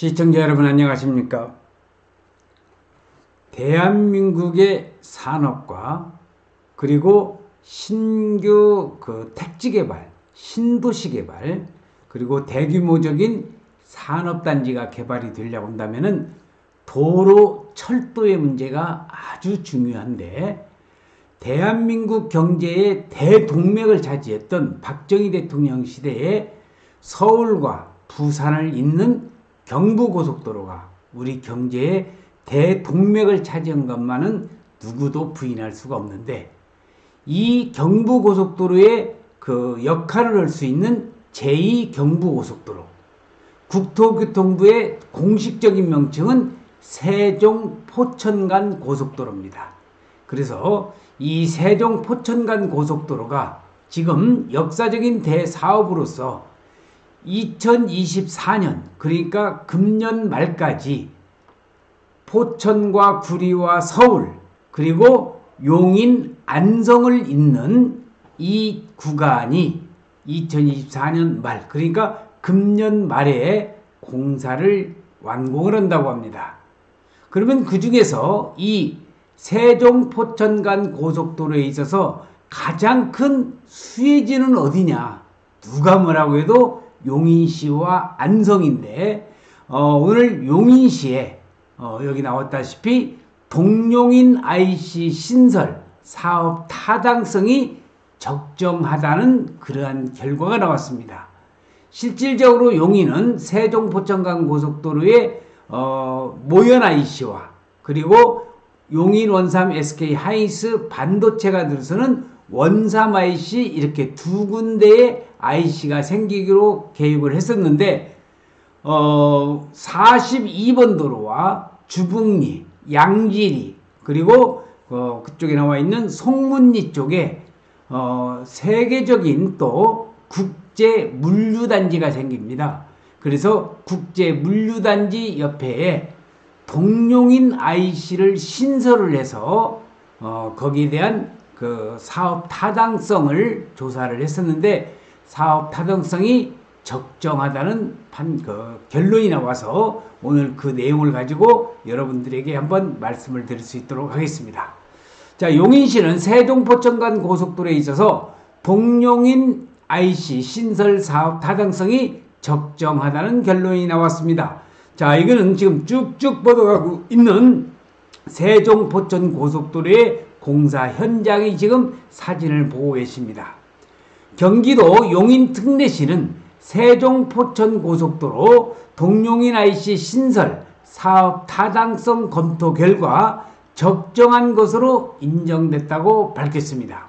시청자 여러분 안녕하십니까? 대한민국의 산업과 그리고 신규 그 택지 개발, 신도시 개발, 그리고 대규모적인 산업단지가 개발이 되려고 한다면은 도로, 철도의 문제가 아주 중요한데 대한민국 경제의 대동맥을 차지했던 박정희 대통령 시대에 서울과 부산을 잇는 경부고속도로가 우리 경제의 대동맥을 차지한 것만은 누구도 부인할 수가 없는데 이 경부고속도로의 그 역할을 할 수 있는 제2 경부고속도로 국토교통부의 공식적인 명칭은 세종 포천간 고속도로입니다. 그래서 이 세종 포천간 고속도로가 지금 역사적인 대사업으로서 2024년 그러니까 금년 말까지 포천과 구리와 서울 그리고 용인 안성을 잇는 이 구간이 2024년 말 그러니까 금년 말에 공사를 완공을 한다고 합니다. 그러면 그 중에서 이 세종 포천 간 고속도로에 있어서 가장 큰 수혜지는 어디냐? 누가 뭐라고 해도 용인시와 안성인데 어, 오늘 용인시에 어, 여기 나왔다시피 동용인 IC 신설 사업 타당성이 적정하다는 그러한 결과가 나왔습니다. 실질적으로 용인은 세종 포천간 고속도로의 어, 모연 IC와 그리고 용인 원삼 SK 하이스 반도체가 들어서는 원삼 IC 이렇게 두 군데의 IC가 생기기로 계획을 했었는데 어, 42번 도로와 주북리, 양지리 그리고 어, 그쪽에 나와 있는 송문리 쪽에 어, 세계적인 또 국제 물류단지가 생깁니다. 그래서 국제 물류단지 옆에 동용인 IC를 신설을 해서 어, 거기에 대한 그 사업 타당성을 조사를 했었는데 사업 타당성이 적정하다는 판, 그 결론이 나와서 오늘 그 내용을 가지고 여러분들에게 한번 말씀을 드릴 수 있도록 하겠습니다. 자, 용인시는 세종포천 간 고속도로에 있어서 동용인 IC 신설 사업 타당성이 적정하다는 결론이 나왔습니다. 자, 이거는 지금 쭉쭉 뻗어가고 있는 세종 포천 고속도로의 공사 현장이 지금 사진을 보고 계십니다. 경기도 용인 특례시는 세종 포천 고속도로 동용인 IC 신설 사업 타당성 검토 결과 적정한 것으로 인정됐다고 밝혔습니다.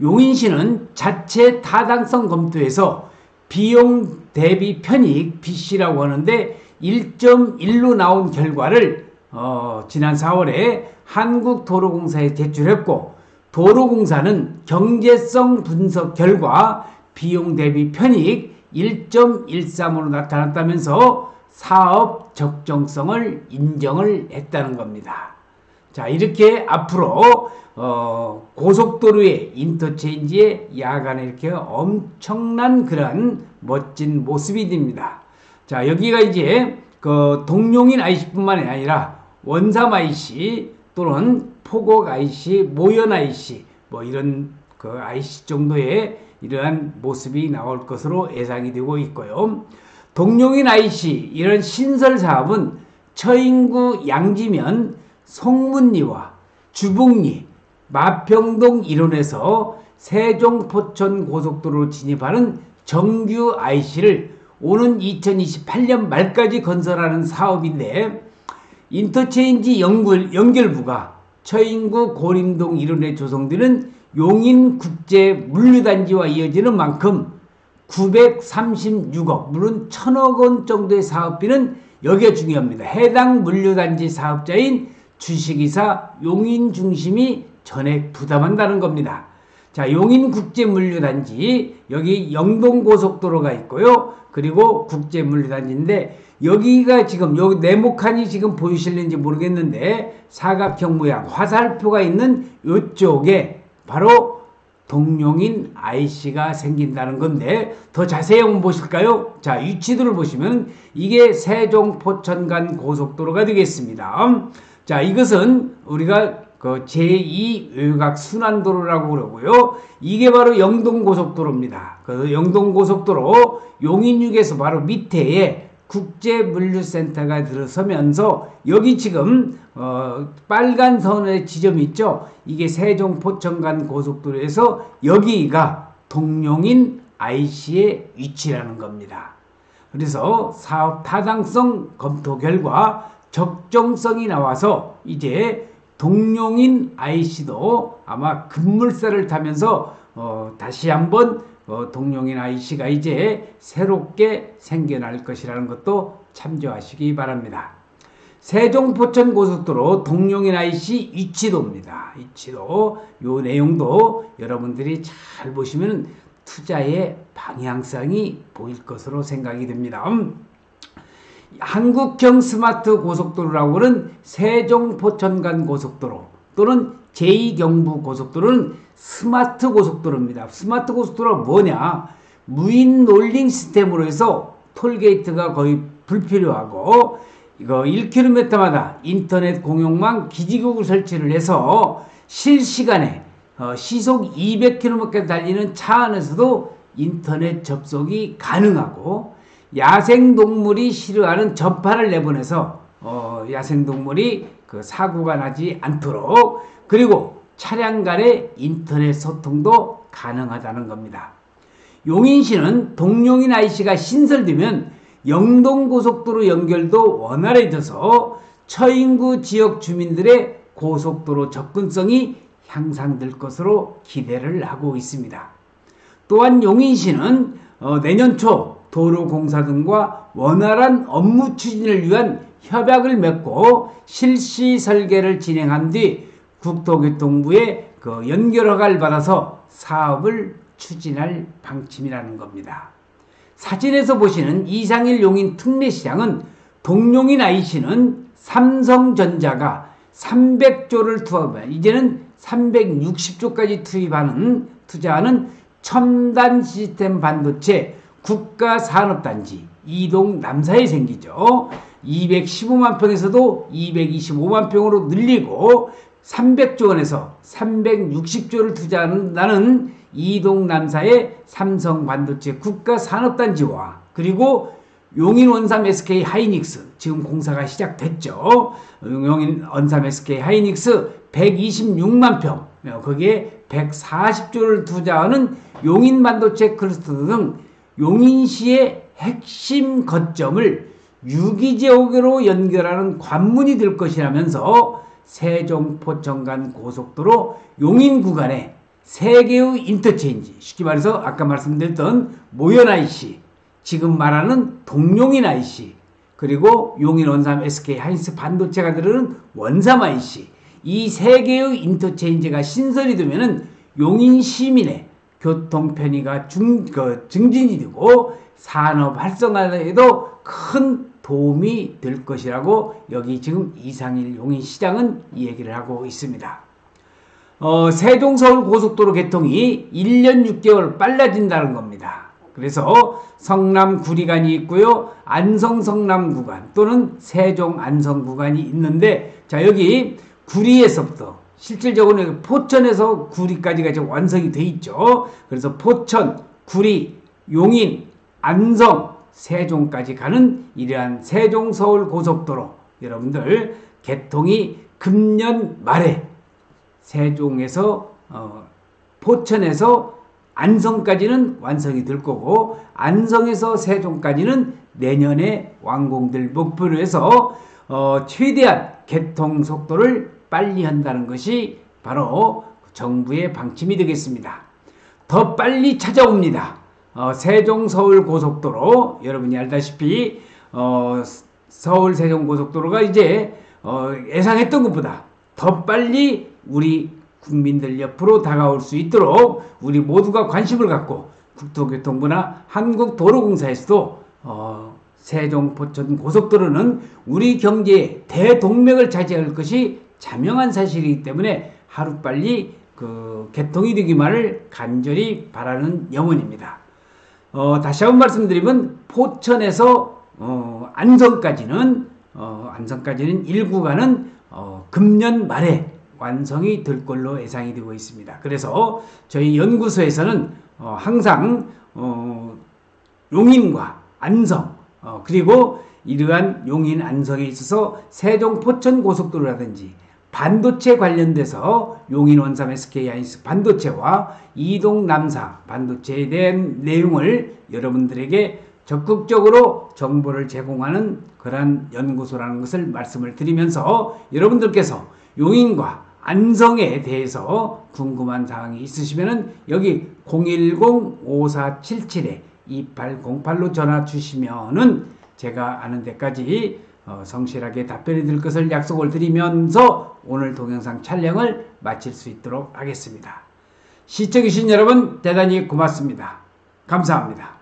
용인시는 자체 타당성 검토에서 비용 대비 편익 BC라고 하는데 1.1로 나온 결과를 어, 지난 4월에 한국도로공사에 제출했고 도로공사는 경제성 분석 결과 비용 대비 편익 1.13으로 나타났다면서 사업 적정성을 인정을 했다는 겁니다. 자 이렇게 앞으로 어, 고속도로의 인터체인지에 야간에 이렇게 엄청난 그런 멋진 모습이 됩니다. 자, 여기가 이제 그 동용인 IC뿐만이 아니라 원삼 IC 또는 포곡 IC, 모연 IC 뭐 이런 그 IC 정도의 이러한 모습이 나올 것으로 예상이 되고 있고요. 동용인 IC 이런 신설 사업은 처인구 양지면 송문리와 주북리, 마평동 일원에서 세종 포천 고속도로로 진입하는 정규 IC를 오는 2028년 말까지 건설하는 사업인데 인터체인지 연결, 연결부가 처인구 고림동 일원에 조성되는 용인 국제 물류단지와 이어지는 만큼 936억, 물론 1000억 원 정도의 사업비는 여기가 중요합니다. 해당 물류단지 사업자인 주식이사 용인 중심이 전액 부담한다는 겁니다. 자, 용인 국제 물류단지 여기 영동 고속도로가 있고요. 그리고 국제 물류단지인데 여기가 지금 여기 네모칸이 지금 보이실는지 모르겠는데 사각형 모양 화살표가 있는 이쪽에 바로 동용인 IC가 생긴다는 건데 더 자세히 한번 보실까요? 자 위치도를 보시면 이게 세종 포천간 고속도로가 되겠습니다. 자 이것은 우리가 그 제2 외곽 순환도로라고 그러고요. 이게 바로 영동고속도로입니다. 그 영동고속도로 용인역에서 바로 밑에에 국제물류센터가 들어서면서 여기 지금 어, 빨간 선의 지점 있죠. 이게 세종 포천간 고속도로에서 여기가 동용인 IC의 위치라는 겁니다. 그래서 사업 타당성 검토 결과 적정성이 나와서 이제 동용인 IC도 아마 급물살을 타면서 어, 다시 한번 어, 동용인 IC가 이제 새롭게 생겨날 것이라는 것도 참조하시기 바랍니다. 세종 포천 고속도로 동용인 IC 위치도입니다. 위치도 요 내용도 여러분들이 잘 보시면 투자의 방향성이 보일 것으로 생각이 됩니다. 음. 한국형 스마트 고속도로라고는 세종 포천간 고속도로 또는 제2경부 고속도로는 스마트 고속도로입니다. 스마트 고속도로가 뭐냐? 무인 롤링 시스템으로 해서 톨게이트가 거의 불필요하고 이거 1km마다 인터넷 공용망 기지국을 설치를 해서 실시간에 어, 시속 200km 달리는 차 안에서도 인터넷 접속이 가능하고 야생동물이 싫어하는 전파를 내보내서 어, 야생동물이 그 사고가 나지 않도록 그리고 차량 간의 인터넷 소통도 가능하다는 겁니다. 용인시는 동용인 IC가 신설되면 영동고속도로 연결도 원활해져서 처인구 지역 주민들의 고속도로 접근성이 향상될 것으로 기대를 하고 있습니다. 또한 용인시는 어, 내년 초 도로공사 등과 원활한 업무 추진을 위한 협약을 맺고 실시 설계를 진행한 뒤 국토교통부의 그 연결 허가를 받아서 사업을 추진할 방침이라는 겁니다. 사진에서 보시는 이상일 용인 특례시장은 동용인 IC는 삼성전자가 300조를 투입한 이제는 360조까지 투입하는 투자하는 첨단 시스템 반도체 국가 산업단지 이동 남사에 생기죠. 215만 평에서도 225만 평으로 늘리고 300조 원에서 360조를 투자한다는 이동 남사의 삼성 반도체 국가 산업단지와 그리고 용인 원삼 SK 하이닉스 지금 공사가 시작됐죠. 용인 원삼 SK 하이닉스 126만 평 거기에 140조를 투자하는 용인 반도체 클러스터 등 용인시의 핵심 거점을 유기지역으로 연결하는 관문이 될 것이라면서 세종 포천 간 고속도로 용인 구간에 세 개의 인터체인지 쉽게 말해서 아까 말씀드렸던 모연 IC 지금 말하는 동용인 IC 그리고 용인 원삼 SK 하이스 반도체가 들어는 원삼 IC 이 세 개의 인터체인지가 신설이 되면은 용인 시민의 교통 편의가 중, 그, 증진이 되고 산업 활성화에도 큰 도움이 될 것이라고 여기 지금 이상일 용인시장은 이 얘기를 하고 있습니다. 어, 세종 서울 고속도로 개통이 1년 6개월 빨라진다는 겁니다. 그래서 성남 구리간이 있고요. 안성 성남 구간 또는 세종 안성 구간이 있는데 자 여기 구리에서부터 실질적으로 포천에서 구리까지가 지금 완성이 돼 있죠. 그래서 포천, 구리, 용인, 안성, 세종까지 가는 이러한 세종 서울 고속도로 여러분들 개통이 금년 말에 세종에서 어, 포천에서 안성까지는 완성이 될 거고 안성에서 세종까지는 내년에 완공될 목표로 해서 어, 최대한 개통 속도를 빨리 한다는 것이 바로 정부의 방침이 되겠습니다. 더 빨리 찾아옵니다. 어, 세종 서울 고속도로 여러분이 알다시피 어, 서울 세종 고속도로가 이제 어, 예상했던 것보다 더 빨리 우리 국민들 옆으로 다가올 수 있도록 우리 모두가 관심을 갖고 국토교통부나 한국도로공사에서도 어, 세종 포천 고속도로는 우리 경제의 대동맥을 차지할 것이 자명한 사실이기 때문에 하루빨리 그 개통이 되기만을 간절히 바라는 영혼입니다. 어, 다시 한번 말씀드리면 포천에서 어, 안성까지는 어, 안성까지는 일구간은 어, 금년 말에 완성이 될 걸로 예상이 되고 있습니다. 그래서 저희 연구소에서는 어, 항상 어, 용인과 안성 어, 그리고 이러한 용인 안성에 있어서 세종 포천 고속도로라든지 반도체 관련돼서 용인 원삼 SK 하이닉스 반도체와 이동 남사 반도체에 대한 내용을 여러분들에게 적극적으로 정보를 제공하는 그러한 연구소라는 것을 말씀을 드리면서 여러분들께서 용인과 안성에 대해서 궁금한 사항이 있으시면은 여기 010-5477-2808로 전화 주시면은 제가 아는 데까지 어, 성실하게 답변해 드릴 것을 약속을 드리면서 오늘 동영상 촬영을 마칠 수 있도록 하겠습니다. 시청해주신 여러분 대단히 고맙습니다. 감사합니다.